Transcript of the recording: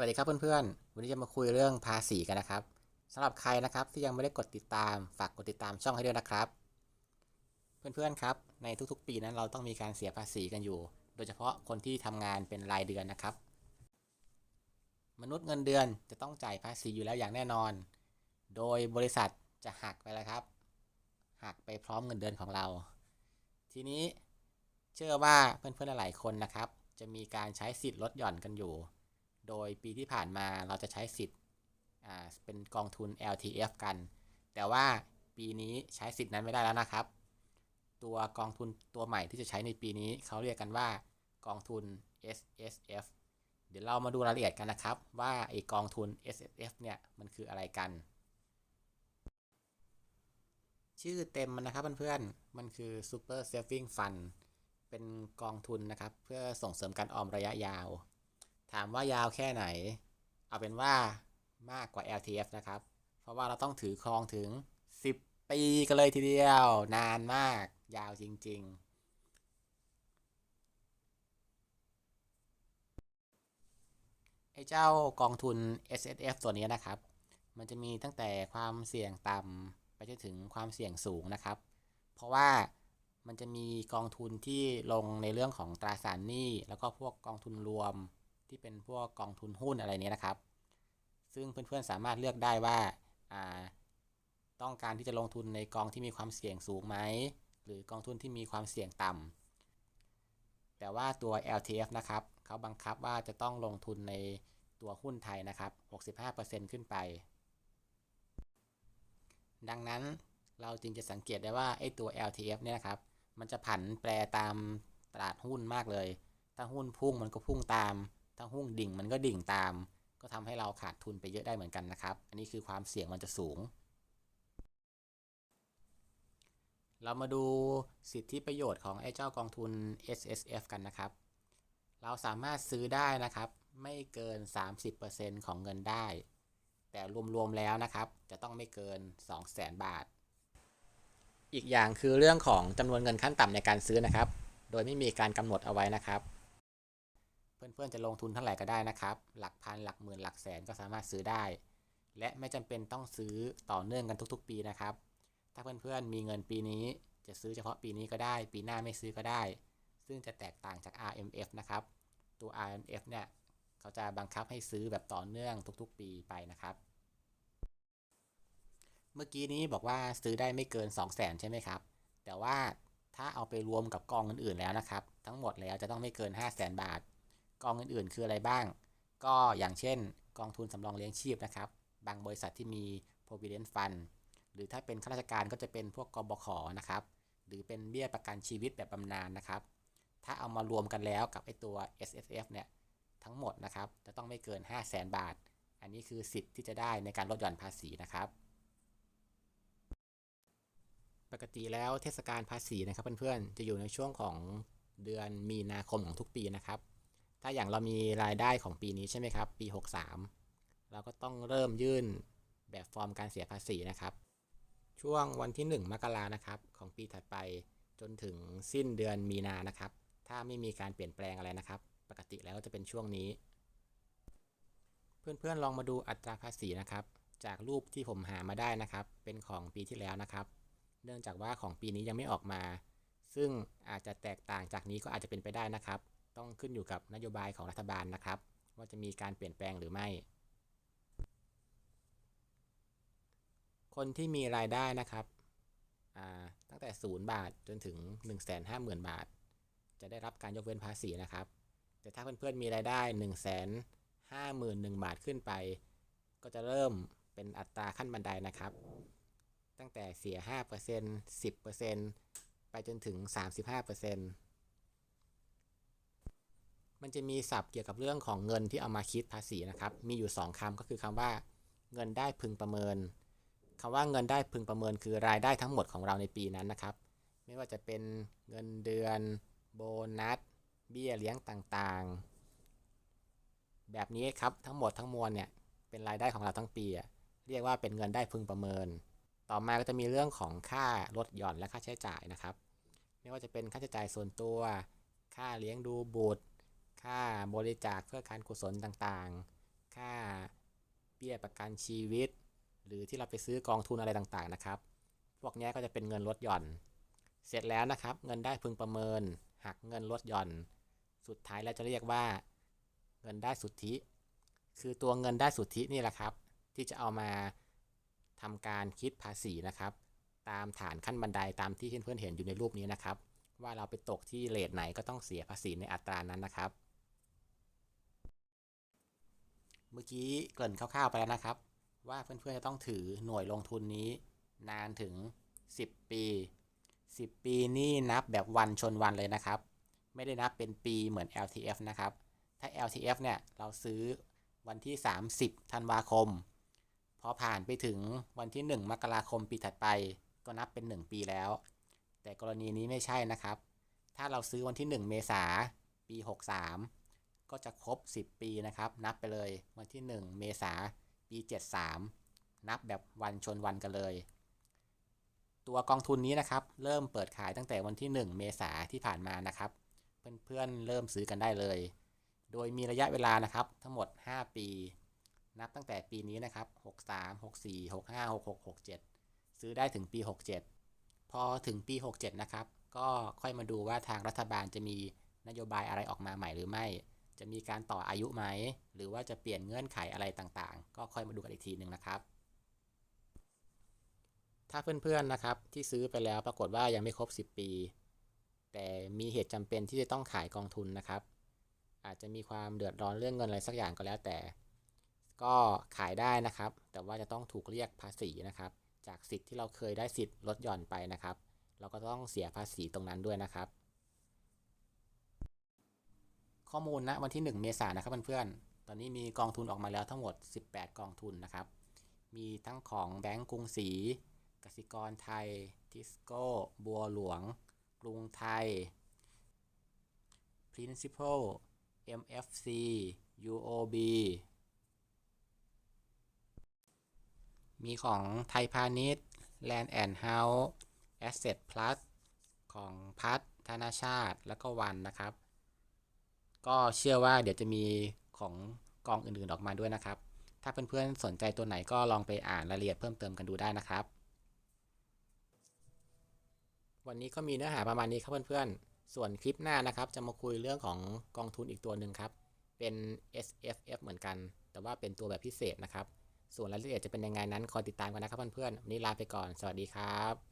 วัสดีครับเพื่อนๆ วันนี้จะมาคุยเรื่องภาษีกันนะครับสำหรับใครนะครับที่ยังไม่ได้กดติดตาม ฝากกดติดตามช่องให้ด้วยนะครับ เพื่อนๆครับ ในทุกๆ ปีนั้นเราต้องมีการเสียภาษีกันอยู่ โดยเฉพาะคนที่ทำงานเป็นรายเดือนนะครับ มนุษย์เงินเดือนจะต้องจ่ายภาษีอยู่แล้วอย่างแน่นอน โดยบริษัทจะหักไปแล้วครับ หักไปพร้อมเงินเดือนของเรา ทีนี้เชื่อว่าเพื่อนๆหลายๆคนนะครับ จะมีการใช้สิทธิ์ลดหย่อนกันอยู่ โดยปีที่ผ่านมาเราจะใช้สิทธิ์เป็นกองทุน LTF กัน แต่ว่าปีนี้ใช้สิทธิ์นั้นไม่ได้แล้วนะครับ ตัวกองทุนตัวใหม่ที่จะใช้ในปีนี้เขาเรียกกันว่ากองทุน S S F เดี๋ยวเรามาดูรายละเอียดกันนะครับ ว่าไอกองทุน S S F เนี่ยมันคืออะไรกัน ชื่อเต็มมันนะครับเพื่อนๆมันคือ Super Saving Fund เป็นกองทุนนะครับ เพื่อส่งเสริมการออมระยะยาว ถามว่ายาวแค่ไหน เอาเป็นว่ามากกว่า LTF นะครับ เพราะว่าเราต้องถือครองถึง 10 ปีกันเลยทีเดียว นานมาก ยาวจริง ๆไอ้เจ้ากองทุน S S F ตัวนี้นะครับ มันจะมีตั้งแต่ความเสี่ยงต่ำไปจนถึงความเสี่ยงสูงนะครับ เพราะว่ามันจะมีกองทุนที่ลงในเรื่องของตราสารหนี้ แล้วก็พวกกองทุนรวม ที่เป็นพวกกองทุนหุ้นอะไรเนี้ยนะครับ ซึ่งเพื่อนๆสามารถเลือกได้ว่าาต้องการที่จะลงทุนในกองที่มีความเสี่ยงสูงไหม หรือกองทุนที่มีความเสี่ยงต่ำแต่ว่าตัว LTF นะครับเขาบังคับว่าจะต้องลงทุนในตัวหุ้นไทยนะครับ 65%ขึ้นไป ดังนั้นเราจึงจะสังเกตได้ว่าไอ้ตัว LTF เนี่ยนะครับ มันจะผันแปรตามตลาดหุ้นมากเลย ถ้าหุ้นพุ่งมันก็พุ่งตาม ถ้าหุ้นดิ่งมันก็ดิ่งตาม ก็ทำให้เราขาดทุนไปเยอะได้เหมือนกันนะครับ อันนี้คือความเสี่ยงมันจะสูง เรามาดูสิทธิประโยชน์ของไอ้เจ้ากองทุน S S F กันนะครับ เราสามารถซื้อได้นะครับ ไม่เกิน 30%ของเงินได้ แต่รวมๆแล้วนะครับ จะต้องไม่เกิน 200,000 บาทอีกอย่างคือเรื่องของจำนวนเงินขั้นต่ำในการซื้อนะครับ โดยไม่มีการกำหนดเอาไว้นะครับ เพื่อนๆจะลงทุนเท่าไหร่ก็ได้นะครับ หลักพันหลักหมื่นหลักแสนก็สามารถซื้อได้ และไม่จำเป็นต้องซื้อต่อเนื่องกันทุก ๆ ปีนะครับ ถ้าเพื่อนๆมีเงินปีนี้ จะซื้อเฉพาะปีนี้ก็ได้ ปีหน้าไม่ซื้อก็ได้ ซึ่งจะแตกต่างจาก RMF นะครับ ตัว RMF เนี่ยเขาจะบังคับให้ซื้อแบบต่อเนื่องทุก ๆ ปีไปนะครับ เมื่อกี้นี้บอกว่าซื้อได้ไม่เกิน 2 0 0 0 0 0ใช่ไหมครับ แต่ว่าถ้าเอาไปรวมกับกองอื่นๆแล้วนะครับ ทั้งหมดแล้วจะต้องไม่เกิน 5 0 0 0 0 0บาท กองอื่นๆ คืออะไรบ้าง ก็อย่างเช่น กองทุนสำรองเลี้ยงชีพนะครับ บางบริษัทที่มี provident fund หรือถ้าเป็นข้าราชการก็จะเป็นพวกกบขนะครับ หรือเป็นเบี้ยประกันชีวิตแบบบำนาญนะครับ ถ้าเอามารวมกันแล้วกับไอตัว S S F เนี่ยทั้งหมดนะครับ จะต้องไม่เกิน 5 0 0แสนบาท อันนี้คือสิทธิ์ที่จะได้ในการลดหย่อนภาษีนะครับ ปกติแล้วเทศกาลภาษีนะครับเพื่อนๆ จะอยู่ในช่วงของเดือนมีนาคมของทุกปีนะครับ ถ้าอย่างเรามีรายได้ของปีนี้ใช่ไหมครับ ปี 63 เราก็ต้องเริ่มยื่นแบบฟอร์มการเสียภาษีนะครับ ช่วงวันที่ 1 มกรานะครับ ของปีถัดไปจนถึงสิ้นเดือนมีนานะครับ ถ้าไม่มีการเปลี่ยนแปลงอะไรนะครับ ปกติแล้วจะเป็นช่วงนี้ เพื่อนๆลองมาดูอัตราภาษีนะครับ จากรูปที่ผมหามาได้นะครับ เป็นของปีที่แล้วนะครับ เนื่องจากว่าของปีนี้ยังไม่ออกมา ซึ่งอาจจะแตกต่างจากนี้ก็อาจจะเป็นไปได้นะครับ ต้องขึ้นอยู่กับนโยบายของรัฐบาลนะครับ ว่าจะมีการเปลี่ยนแปลงหรือไม่ คนที่มีรายได้นะครับตั้งแต่ 0 บาทจนถึง 150,000 บาท จะได้รับการยกเว้นภาษีนะครับ แต่ถ้าเพื่อนๆมีรายได้ 1 5 1 0 0 0 บาทขึ้นไป ก็จะเริ่มเป็นอัตราขั้นบันไดนะครับ ตั้งแต่เสีย 5% 10%ไปจนถึง 35% มันจะมีศัพท์เกี่ยวกับเรื่องของเงินที่เอามาคิดภาษีนะครับ มีอยู่ 2คำก็คือคำว่าเงินได้พึงประเมินคำว่าเงินได้พึงประเมิน คือรายได้ทั้งหมดของเราในปีนั้นนะครับ ไม่ว่าจะเป็นเงินเดือน โบนัส เบี้ยเลี้ยงต่างๆ แบบนี้ครับทั้งหมดทั้งมวลเนี่ยเป็นรายได้ของเราทั้งปี เรียกว่าเป็นเงินได้พึงประเมิน ต่อมาก็จะมีเรื่องของค่าลดหย่อนและค่าใช้จ่ายนะครับ ไม่ว่าจะเป็นค่าใช้จ่ายส่วนตัว ค่าเลี้ยงดูบุตร ค่าบริจาคเพื่อการกุศลต่างๆ ค่าเบี้ยประกันชีวิต หรือที่เราไปซื้อกองทุนอะไรต่างๆนะครับ พวกเนี้ยก็จะเป็นเงินลดหย่อน เสร็จแล้วนะครับ เงินได้พึงประเมิน หักเงินลดหย่อน สุดท้ายเราจะเรียกว่า เงินได้สุทธิ คือตัวเงินได้สุทธินี่แหละครับ ที่จะเอามาทำการคิดภาษีนะครับ ตามฐานขั้นบันไดตามที่เพื่อนๆเห็นอยู่ในรูปนี้นะครับ ว่าเราไปตกที่เลทไหนก็ต้องเสียภาษีในอัตรานั้นนะครับ เมื่อกี้เกริ่นคร่าวๆไปแล้วนะครับ ว่าเพื่อนๆจะต้องถือหน่วยลงทุนนี้ นานถึง 10 ปี 10 ปีนี่นับแบบวันชนวันเลยนะครับ ไม่ได้นับเป็นปีเหมือน LTF นะครับ ถ้า LTF เนี่ยเราซื้อวันที่ 30ธันวาคม พอผ่านไปถึงวันที่ 1 มกราคมปีถัดไป ก็นับเป็น 1 ปีแล้ว แต่กรณีนี้ไม่ใช่นะครับ ถ้าเราซื้อวันที่ 1 เมษาปี 63 ก็จะครบ 10 ปีนะครับ นับไปเลยวันที่ 1 เมษาปี 73 นับแบบวันชนวันกันเลย ตัวกองทุนนี้นะครับ เริ่มเปิดขายตั้งแต่วันที่ 1 เมษาที่ผ่านมานะครับ เพื่อนๆเริ่มซื้อกันได้เลย โดยมีระยะเวลานะครับทั้งหมด 5 ปี นับตั้งแต่ปีนี้นะครับ 63 64 65 66 67 ซื้อได้ถึงปี 67 พอถึงปี 67 นะครับ ก็ค่อยมาดูว่าทางรัฐบาลจะมีนโยบายอะไรออกมาใหม่หรือไม่ จะมีการต่ออายุไหม หรือว่าจะเปลี่ยนเงื่อนไขอะไรต่างๆ ก็ค่อยมาดูกันอีกทีหนึ่งนะครับ ถ้าเพื่อนๆนะครับที่ซื้อไปแล้วปรากฏว่ายังไม่ครบ 10 ปี แต่มีเหตุจำเป็นที่จะต้องขายกองทุนนะครับ อาจจะมีความเดือดร้อนเรื่องเงินอะไรสักอย่างก็แล้วแต่ ก็ขายได้นะครับ แต่ว่าจะต้องถูกเรียกภาษีนะครับ จากสิทธิ์ที่เราเคยได้สิทธิ์ลดหย่อนไปนะครับ เราก็ต้องเสียภาษีตรงนั้นด้วยนะครับ ข้อมูลณวันที่ 1 เมษายนนะครับเพื่อนๆ ตอนนี้มีกองทุนออกมาแล้วทั้งหมด 18 กองทุนนะครับ มีทั้งของแบงก์กรุงศรีกสิกรไทย ทิสโก้ บัวหลวง กรุงไทย Principal MFC UOB มีของไทยพาณิชย์ Land and House Asset Plus ของพัฒธนาชาติ แล้วก็วันนะครับ ก็เชื่อว่าเดี๋ยวจะมีของกองอื่นๆออกมาด้วยนะครับ ถ้าเพื่อนๆสนใจตัวไหนก็ลองไปอ่านรายละเอียดเพิ่มเติมกันดูได้นะครับ วันนี้ก็มีเนื้อหาประมาณนี้ครับเพื่อนๆ ส่วนคลิปหน้านะครับ จะมาคุยเรื่องของกองทุนอีกตัวหนึ่งครับ เป็น S F F เหมือนกัน แต่ว่าเป็นตัวแบบพิเศษนะครับ ส่วนรายละเอียดจะเป็นยังไงนั้นคอยติดตามกันนะครับเพื่อนๆวันนี้ลาไปก่อน สวัสดีครับ